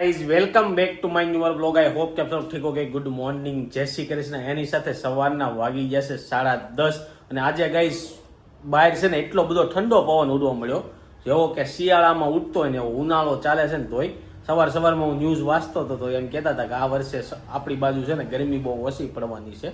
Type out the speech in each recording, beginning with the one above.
Guys welcome back to my newer blog I hope કે આપ ઠીક ઓકે ગુડ મોર્નિંગ જય શ્રી કૃષ્ણ. એની સાથે સવારના વાગી જશે સાડા દસ. અને આજે ગાઈઝ બહાર છે ને એટલો બધો ઠંડો પવન ઉડવા મળ્યો. જેવો કે શિયાળામાં ઉઠતો હોય ને એવો ઉનાળો ચાલે છે ને તોય. સવાર સવારમાં હું ન્યૂઝ વાંચતો હતો તો એમ કહેતા હતા કે આ વર્ષે આપણી બાજુ છે ને ગરમી બહુ ઓછી પડવાની છે.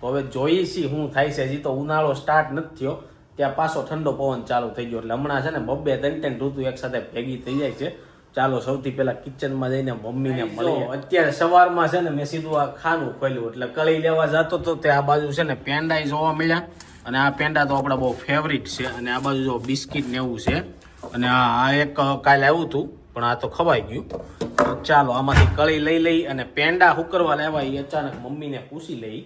તો હવે જોઈએ છીએ શું થાય છે. હજી તો ઉનાળો સ્ટાર્ટ નથી થયો. ત્યાં પાછો ઠંડો પવન ચાલુ થઈ ગયો. એટલે હમણાં છે ને બબ્બે ત્રણ ત્રણ ઋતુ એકસાથે ભેગી થઈ જાય છે. ચાલો સૌથી પહેલા કિચનમાં જઈને મમ્મીને મળીએ. અત્યારે સવારમાં છે ને મેં સીધું આ ખાનું ખોલ્યું. એટલે કળી લેવા જતો તો તે આ બાજુ છે ને પેંડા જોવા મળ્યા. અને આ પેંડા તો આપણા બહુ ફેવરિટ છે. અને આ બાજુ જો બિસ્કિટ ને એવું છે. અને આ આ એક કાલે આવ્યું હતું પણ આ તો ખવાઈ ગયું. ચાલો આમાંથી કળી લઈ લઈ અને પેંડા હુકરવા લેવા એ અચાનક મમ્મીને પૂછી લઈ.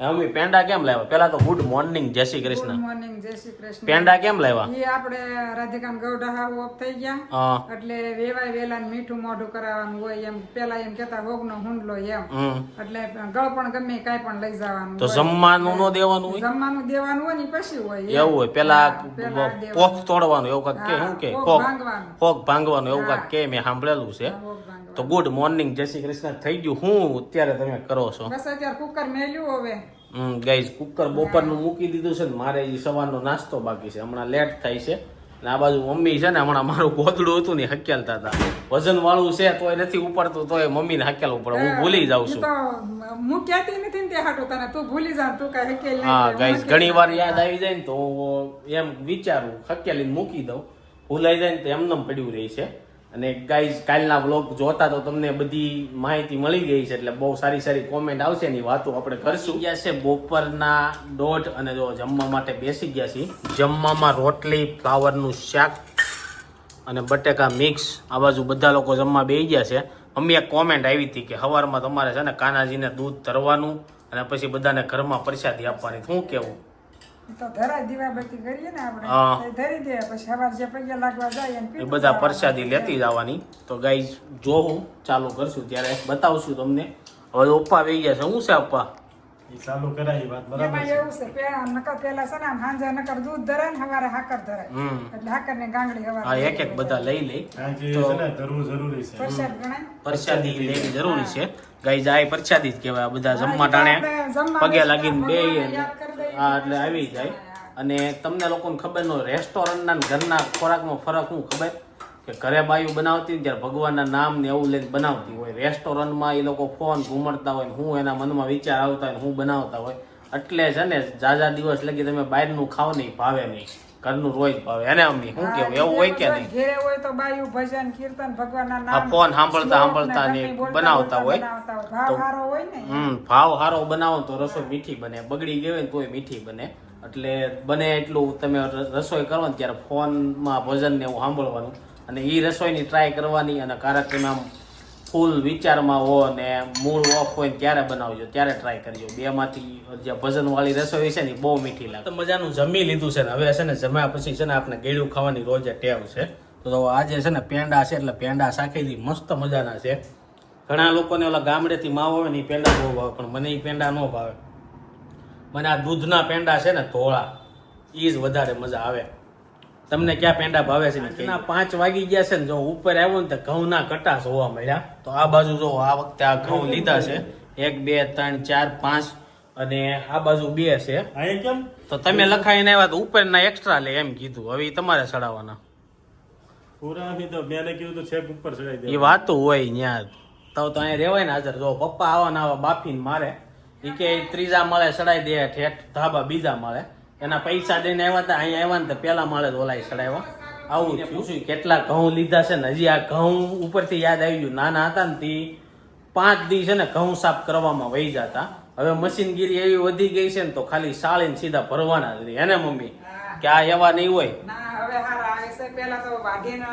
મમ્મી પેંડા કેમ લાવ્યા? પેલા તો ગુડ મોર્નિંગ જય શ્રી ગુડ મોર્નિંગ જય શ્રી કૃષ્ણ. પેંડા કેમ લાવ્યા? એ આપણે રાધિકાન ગૌડા હા ઓફ થઈ ગયા. એટલે વેવાય વેલા મીઠું મોઢું કરાવવાનું હોય એમ. પેલા એમ કેતા હોગનો હુંડલો એમ. એટલે ગળ પણ ગમે કાઈ પણ લઈ જવાનું તો જમવાનું નો દેવાનું હોય? જમવાનું દેવાનું હોય ને પછી હોય એવું હોય? પેલા પોખ તોડવાનું એવું કાક કે શું કે? પોખ પોખ. ભાંગવાનું. એવું કાક કે મેં સાંભળેલું છે. હોગ. તો ગુડ મોર્નિંગ જય શ્રી કૃષ્ણ. થઈ ગયું. હું અત્યારે તમે કરો છો? બસ અત્યારે કુકર મેલ્યું હવે. ગાઈઝ કુકર બપોરનું મૂકી દીધું છે ને મારે એ સવારનો નાસ્તો બાકી છે. હમણાં લેટ થાય છે. ને આ બાજુ મમ્મી છે ને હમણાં મારું ગોદડું હતું ને હકેલતા હતા વજન વાળું છે તોય નથી ઉપાડતું તોય મમ્મીને હકેલવું પડે હું ભૂલી જાઉં છું. હું કહેતી નથી ને તે હાટો તને. તું ભૂલી જા તું કઈ હકેલ હા. ગાઈઝ ઘણી વાર યાદ આવી જાય ને તો એમ વિચારું હકેલીને મૂકી દઉં. ભૂલાઈ જાય ને તો એમનેમ પડ્યું રહી છે. અને ગાઈઝ કાલના વ્લોગ જોતા તો તમને બધી માહિતી મળી ગઈ છે એટલે બહુ સારી સારી કોમેન્ટ આવશે એની વાતો આપણે કરશું. ગયા છે બપોરના દોઢ અને જો જમવા માટે બેસી ગયા છીએ. જમવામાં રોટલી ફ્લાવરનું શાક અને બટેકા મિક્સ. આ બાજુ બધા લોકો જમવા બેસી ગયા છે. મમ્મી એક કોમેન્ટ આવી હતી કે સવારમાં તમારે છે ને કાનાજીને દૂધ ધરવાનું અને પછી બધાને ઘરમાં પ્રસાદી આપવાની. શું કેવું? તો ધરાય દીવાબત્તી કરીએ ને આપણે ધરી દે પછી સવાર જે પગે લાગવા જાય એ બધા પ્રસાદી લેતી જવાની. તો ગાઈઝ જોવું ચાલુ કરશું ત્યારે બતાવશું તમને. હવે ઓપ્પા વહી ગયા છે. હું છે પપ્પા ચાલુ કરાય વાત બરાબર છે. એવું છે પેલા નકર પેલા છે ને આમ સાંજે નકર દૂધ ધરાય ને સવારે હાકર ધરાય. એટલે હાકર ને ગાંગડી હા એક એક બધા લઈ લઈ ધરવું જરૂરી છે. પ્રસાદ ગણાય? પ્રસાદી લેવી જરૂરી છે. ગાઈઝ જાય પ્રસાદી જ કહેવાય. બધા જમવા ટાણે પગે લાગીને બે હા એટલે આવી જાય. અને તમને લોકોને ખબર ન રેસ્ટોરન્ટના ઘરના ખોરાકમાં ફરક શું ખબર? કે ઘરે બાયું બનાવતી જ્યારે ભગવાનના નામ ને એવું લઈને બનાવતી હોય. રેસ્ટોરન્ટમાં એ લોકો ફોન ઘૂમડતા હોય હું એના મનમાં વિચાર આવતા હોય હું બનાવતા હોય. એટલે છે ને જાજા દિવસ લગી તમે બહારનું ખાવ નહીં ભાવે નહીં. ઘરનું રોજ ભાવે. એને અમી શું કેવું? એવું હોય કે નહીં? ઘેરે હોય તો બાયું ભજન કીર્તન ભગવાનના આ નામ ફોન સાંભળતા સાંભળતા ને બનાવતા હોય. ભાવ સારો હોય ને? હમ ભાવ સારો બનાવો તો રસોઈ મીઠી બને. બગડી ગઈ હોય ને તોય મીઠી બને. એટલે બને એટલું તમે રસોઈ કરો ને ત્યારે ફોનમાં ભજન ને એવું સાંભળવાનું. અને એ રસોઈની ટ્રાય કરવાની અને કાર્યક્રમ આમ ફૂલ વિચારમાં હો ને મૂળ ઓફ હોય ત્યારે બનાવજો, ત્યારે ટ્રાય કરજો. બેમાંથી જે ભજન વાળી રસોઈ છે ને બહુ મીઠી લાગે. મજાનું જમી લીધું છે ને. હવે છે ને જમ્યા પછી છે ને આપણે ગેળું ખાવાની રોજે ટેવ છે. તો આજે છે ને પેંડા છે એટલે પેંડા શાખેથી મસ્ત મજાના છે. ઘણા લોકોને ઓલા ગામડેથી માવો આવે ને એ પેંડા બહુ ભાવે, પણ મને એ પેંડા ન ભાવે. મને આ દૂધના પેંડા છે ને ધોળા એ જ વધારે મજા આવે. તમને ક્યાં પેંડા ભાવે છે ને? ના પાંચ વાગી ગયા છે ને જો ઉપર આવ્યો ને તો ઘઉંના કટા જોવા મળ્યા. તો આ બાજુ જો આ વખતે આ ઘઉં લીધા છે. એક બે ત્રણ ચાર પાંચ અને આ બાજુ બે છે. તો તમે લખાઈને આવ્યા તો ઉપરના એક્સ્ટ્રા લે એમ કીધું. હવે તમારે ચડાવવાના. પૂરાની તો મેં કીધું તો છેક ઉપર દે એ વાતો હોય ત્યાં તો તો અહીંયા રેવાય ને હાજર. જો પપ્પા આવા ને આવા બાફીને મારે. એ કે ત્રીજા માળે ચડાઈ દે ઠેઠ ધાબા બીજા માળે. એના પૈસા દઈને આવ્યા હતા અહીંયા આવ્યા ને તો પેલા માળે ઓલાય ચડાવ્યા. આવું પૂછ્યું કેટલા ઘઉં લીધા છે ને હજી આ ઘઉં ઉપરથી યાદ આવી ગયું. નાના હતા ને તે પાંચ દી છે ને ઘઉં સાફ કરવામાં વહી જતા. હવે મશીનગીરી એવી વધી ગઈ છે ને તો ખાલી સાળીને સીધા ભરવાના જ એને મમ્મી? કે આ એવા નહીં હોય. ના છે પેલા તો વાઘીન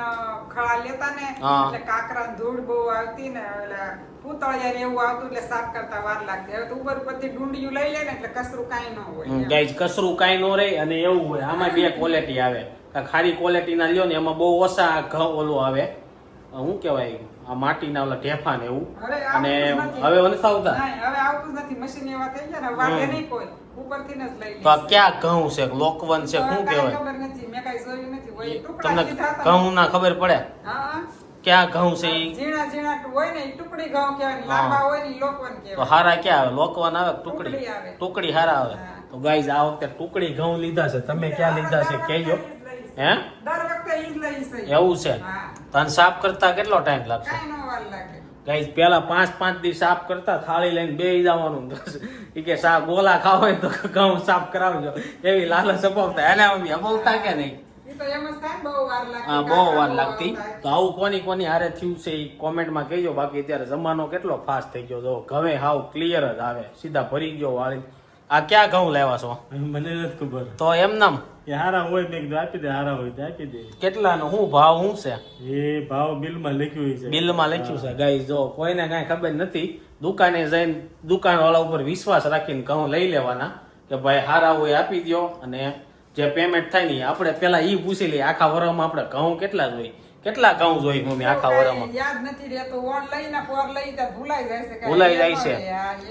ખળા લેતા ને એટલે કાકરા ધૂળ બહુ આવતી ને એટલે પૂતળિયા ને એવું આવતું એટલે સાફ કરતા વાર લાગતી. હવે તો ઉપર ઉપરથી ડુંડિયું લઈ લે ને એટલે કસરું કાંઈ ન હોય. ગાઈઝ કસરું કાંઈ ન રહે અને એવું હોય. આમાં બે ક્વોલિટી આવે. ખારી ક્વોલિટીના લ્યો ને એમાં બહુ ઓછા ઘ ઓલો આવે. શું કહેવાય? આ માટીના ઓલા ઢેફા ને એવું. અને. હવે નથી આવતા? હવે આવતું નથી. મશીન એવા થઈ ગયા ને વાગે નહીં કોઈ. ઉપરથી જ લઈ તો આ ક્યાં ઘઉં છે? લોકવન છે શું કહેવાય? તમને ઘઉં ના ખબર પડે? ક્યાં ઘઉં છે ઝીણા ઝીણા હોય ને ટુકડી ઘઉં કહેવાય લાંબા હોય ને ઈ લોકોને તો હારા ક્યાં આવે? લોકવાન આવે ટુકડી? ટુકડી. હારા આવે. તો ગાઈઝ આ વખતે ટુકડી ઘઉં લીધા છે. તમે ક્યાં લીધા છે કહેજો. હે? દર વખતે ઈ લઈ છે એવું છે? તને સાફ કરતા કેટલો ટાઈમ લાગશે? ગાય ગાઈઝ પેલા પાંચ પાંચ દિવસ સાફ કરતા થાળી લઈને બે જવાનું. એ કે સા ગોલા ખાવ હોય તો ઘઉં સાફ કરાવજો. એવી લાલચ અપાવતા. એને અમે અપાવતા કે નહીં? હા બહુ વાર લાગતી. તો આવું કોની કોની હારે થયું છે એ કોમેન્ટમાં કહેજો. બાકી અત્યારે જમાનો કેટલો ફાસ્ટ થઈ ગયો જો ઘવે હાવ ક્લિયર જ આવે. સીધા ભરી ગયો વાળી. આ ક્યાં ઘઉં લેવા છો? મને નથી ખબર. તો એમ નામ? એ હારા હોય મેં આપી દે હારા હોય તો આપી દે. કેટલાનો? શું ભાવ શું છે? એ ભાવ બિલમાં લખ્યું છે. બિલમાં લખ્યું છે. ગાઈ જો કોઈને કાંઈ ખબર નથી. દુકાને જઈને દુકાનવાળા ઉપર વિશ્વાસ રાખીને ઘઉં લઈ લેવાના કે ભાઈ હારા હોય આપી દ્યો અને જે પેમેન્ટ થાય ને આપણે પેલા ઈ પૂછી લઈએ આખા વરમાં આપણે ઘઉં કેટલા જોઈએ? કેટલા ઘઉં જોઈએ મમ્મી આખા વરમાં યાદ નથી રહેતું ઓન લઈને પોર લઈ ભૂલાઈ જાય છે ભૂલાઈ જાય છે.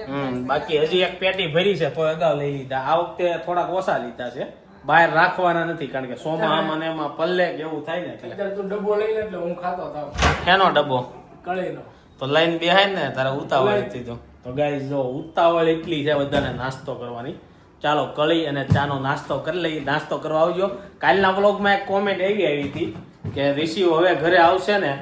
હમ, બાકી હજી એક પેટી ભરી છે તો અગાઉ લઈ લીધા. આ વખતે થોડાક ઓછા લીધા છે. બહાર રાખવાના નથી કારણ કે સોમાં આમાં ને એમાં પલ્લે કે એવું થાય ને એટલે. તું ડબ્બો લઈ લે એટલે હું ખાતો હતો એનો ડબ્બો? કળીનો. તો લઈને બેહાય ને તારે ઉતાવળ હતી તો. તો ગાઈઝ જો ઉતાવળ એટલી છે બધાને નાસ્તો કરવાની. ચાલો કળી અને ચાનો નાસ્તો કરી લઈ નાસ્તો કરવા આવજો. કાલના વ્લોગમાં એક કોમેન્ટ એવી આવી હતી કે ઋષિ હવે ઘરે આવશે ને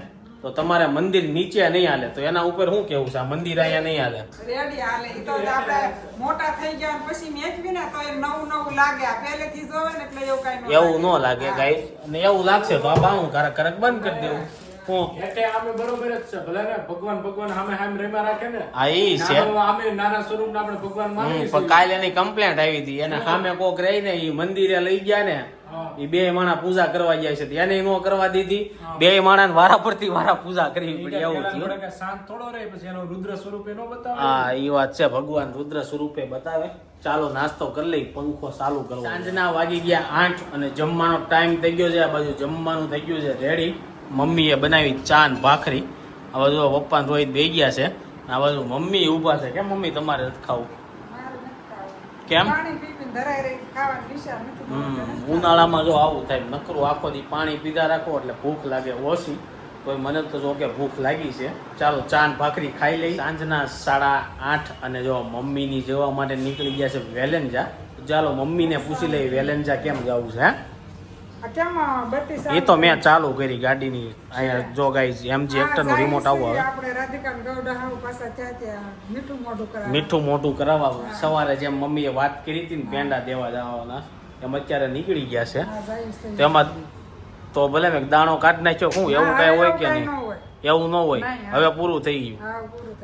તો તમારે મંદિર નીચે નહીં હાલે. તો એના ઉપર શું કેવું છે? આ મંદિર અહીંયા નહીં હાલે. રેડી હાલે. ઈ તો આપણે મોટા થઈ ગયા પછી મેચવી ને તો એ નવું નવું લાગે. આ પહેલેથી જોવે ને એટલે એવું કાંઈ ન એવું ન લાગે ગાઈસ. અને એવું લાગશે તો આ બાવું કારક બંધ કરી દેવું. એટલે આમે બરોબર જ છે ભલે ને ભગવાન ભગવાન સામે સામે રેમા રાખે ને. ઈ છે. આમે નાના સ્વરૂપ આપણે ભગવાન માનીએ પણ કાલે એની કમ્પ્લેન્ટ આવી હતી. એને સામે કોક રહી ને ઈ મંદિરે લઈ ગયા ને એ ઈ બે માણા પૂજા કરવા ગયા છે. એને નો કરવા દીધી. બે માણા ને વારા પરથી વારા પૂજા કરવી ઈ પડી એવું થયું. શાંત થોડો રહે પછી એનો રુદ્ર સ્વરૂપ એનો બતાવે. હા એ વાત છે. ભગવાન રુદ્ર સ્વરૂપે બતાવે. ચાલો નાસ્તો કરી લઈ પંખો ચાલુ કરવો. સાંજના વાગી ગયા આઠ અને જમવાનો ટાઈમ થઈ ગયો છે. આ બાજુ જમવાનું થઈ ગયું છે. રેડી. મમ્મીએ બનાવી ચા ને ભાખરી. આ બાજુ પપ્પા રોહિત બે ગયા છે. આ બાજુ મમ્મી ઊભા છે. કેમ મમ્મી તમારે નથી ખાવું. કેમ? હમ, ઉનાળામાં જો આવું થાય નકરું આખો દી પાણી પીધા રાખો એટલે ભૂખ લાગે ઓછી. કોઈ મને તો જો કે ભૂખ લાગી છે. ચાલો ચા ને ભાખરી ખાઈ લઈ. સાંજના સાડા આઠ અને જો મમ્મીની જવા માટે નીકળી ગયા છે વેલેન્જા. ચાલો મમ્મીને પૂછી લઈ વેલેન્જા કેમ જવું છે હે? એ તો મેં ચાલુ કરી ગાડીની. અહીંયા જો ગાઈઝ એમજી જે એક્ટરનું રિમોટ આવું આવે. આપણે રાધિકા ગૌડા હાવ પાછા ત્યાં ત્યાં મીઠું મોઢું કરાવવા મીઠું કરાવવા સવારે જેમ મમ્મીએ વાત કરી હતી ને પેંડા દેવા જવાના એમ અત્યારે નીકળી ગયા છે. તો એમાં તો ભલે મેં દાણો કાઢી નાખ્યો શું એવું કઈ હોય કે નહીં? એવું ન હોય. હવે પૂરું થઈ ગયું.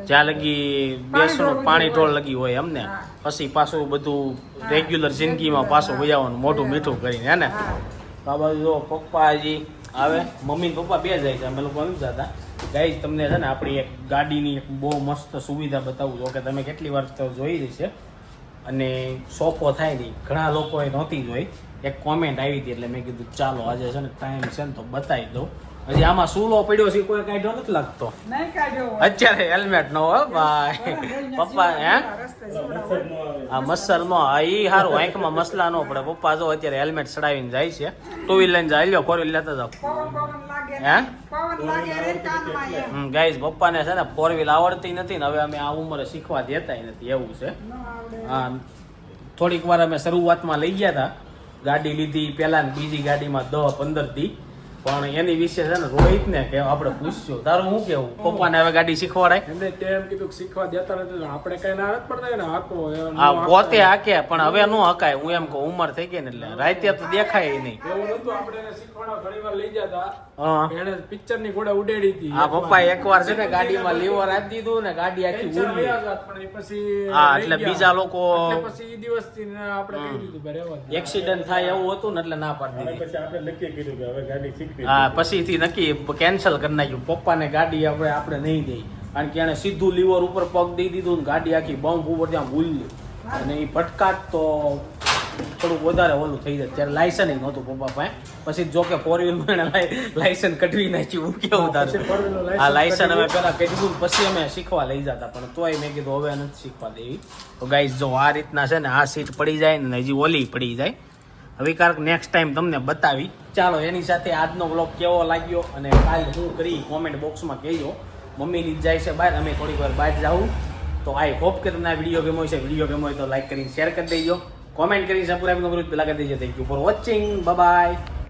જ્યાં લગી બેસણું પાણી. ઢોળ લગી હોય એમને. પછી પાછું બધું રેગ્યુલર જિંદગીમાં પાછું હા. મોઢું મીઠું કરીને હે ને. તો આ બાજુ જો પપ્પા હજી આવે. મમ્મી પપ્પા બે જાય છે. અમે લોકો એમ જતા. ગાઈઝ તમને છે ને આપણી એક ગાડીની એક બહુ મસ્ત સુવિધા બતાવું જો કે તમે કેટલી વાર તો જોઈ છે અને સોફો થાય નહીં. ઘણા લોકોએ નહોતી જોઈ. એક કોમેન્ટ આવી હતી એટલે મેં કીધું, ચાલો, આજે છે ને ટાઈમ છે ને તો બતાવી દઉં. હજી આમાં સૂલો પડ્યો છે કોઈ કાઢ્યો નથી લાગતો. અત્યારે હેલ્મેટ નો હો ભાઈ પપ્પા હે. આ મસલમાં આ ઈ હારું આંખમાં મસલા નો પડે પપ્પા જો અત્યારે હેલ્મેટ ચડાવીને જાય છે ટુ વ્હીલ લઈને જાય લ્યો ફોર વ્હીલ લેતા જાવ પવન પવન લાગે હે? ને. પવન લાગે રે કાનમાં એમ. ગાઈઝ પપ્પાને છે ને ફોર વ્હીલ આવડતી નથી ને હવે અમે આ ઉંમરે શીખવા દેતાય નથી એવું છે હા થોડીક વાર અમે શરૂઆતમાં લઈ ગયા હતા ગાડી લીધી પેલા ને બીજી ગાડીમાં દસ પંદર દી પણ એની વિશે છે ને રોહિત ને કે આપણે પૂછ્યું તારું શું કેવું પપ્પા ને હવે ગાડી શીખવાડાય? એમને તેમ કીધું શીખવા દેતા નથી આપણે કઈ ના પડતા ને હાકો હા પોતે હાકે પણ હવે નો હકાય. હું એમ કહું ઉંમર થઈ ગઈ ને એટલે રાતે તો દેખાય નહીં. એવું નતું આપણે શીખવાડવા ઘણી વાર લઈ જતા. એને પિક્ચરની ઘોડા ઉડેડી હતી. હા પપ્પા એકવાર છે ને ગાડીમાં લીવર આપી દીધું ને ગાડી આખી ઉડી પછી હા, એટલે બીજા લોકો- પછી એ દિવસથી આપણે કહી દીધું બરાબર એક્સિડન્ટ થાય એવું હતું ને એટલે ના પાડી દીધી. પછી આપણે નક્કી કર્યું કે હવે ગાડી શીખવી હા પછીથી નક્કી કેન્સલ કરી નાખ્યું. પપ્પાને ગાડી આપણે આપણે નહીં દઈ. કારણ કે એને સીધું લીવર ઉપર પગ દઈ દીધું ને ગાડી આખી બમ્પ ઉપર ત્યાં ભૂલ્યું અને એ ભટકાટ તો થોડુંક વધારે ઓલું થઈ જાય. ત્યારે લાયસન નહોતું પપ્પા પાસે. પછી જોકે ફોર વ્હીલમાં લાયસન કઢવી નાખ્યું. કેવું તારું? આ લાયસન અમે પહેલાં કઢવું પછી અમે શીખવા લઈ જતા. પણ તોય મેં કીધું હવે નથી શીખવા દેવી. તો ગાઈઝ જો આ રીતના છે ને આ સીટ પડી જાય ને હજી ઓલી પડી જાય. હવે કારક નેક્સ્ટ ટાઈમ તમને બતાવી. ચાલો એની સાથે આજનો બ્લોગ કેવો લાગ્યો અને કાલ હું કરી કોમેન્ટ બોક્સમાં કહેજો. મમ્મીની જાય છે બહાર અમે થોડીક વાર બહાર જાઉં. તો આઈ હોપ કે તમને આ વીડિયો ગમ્યો છે વીડિયો ગમ્યો હોય તો લાઈક કરીને શેર કરી દેજો. કોમેન્ટ કરીને સબસ્ક્રાઈબ ન કર્યું પેલા કરી દેજો thank you for watching bye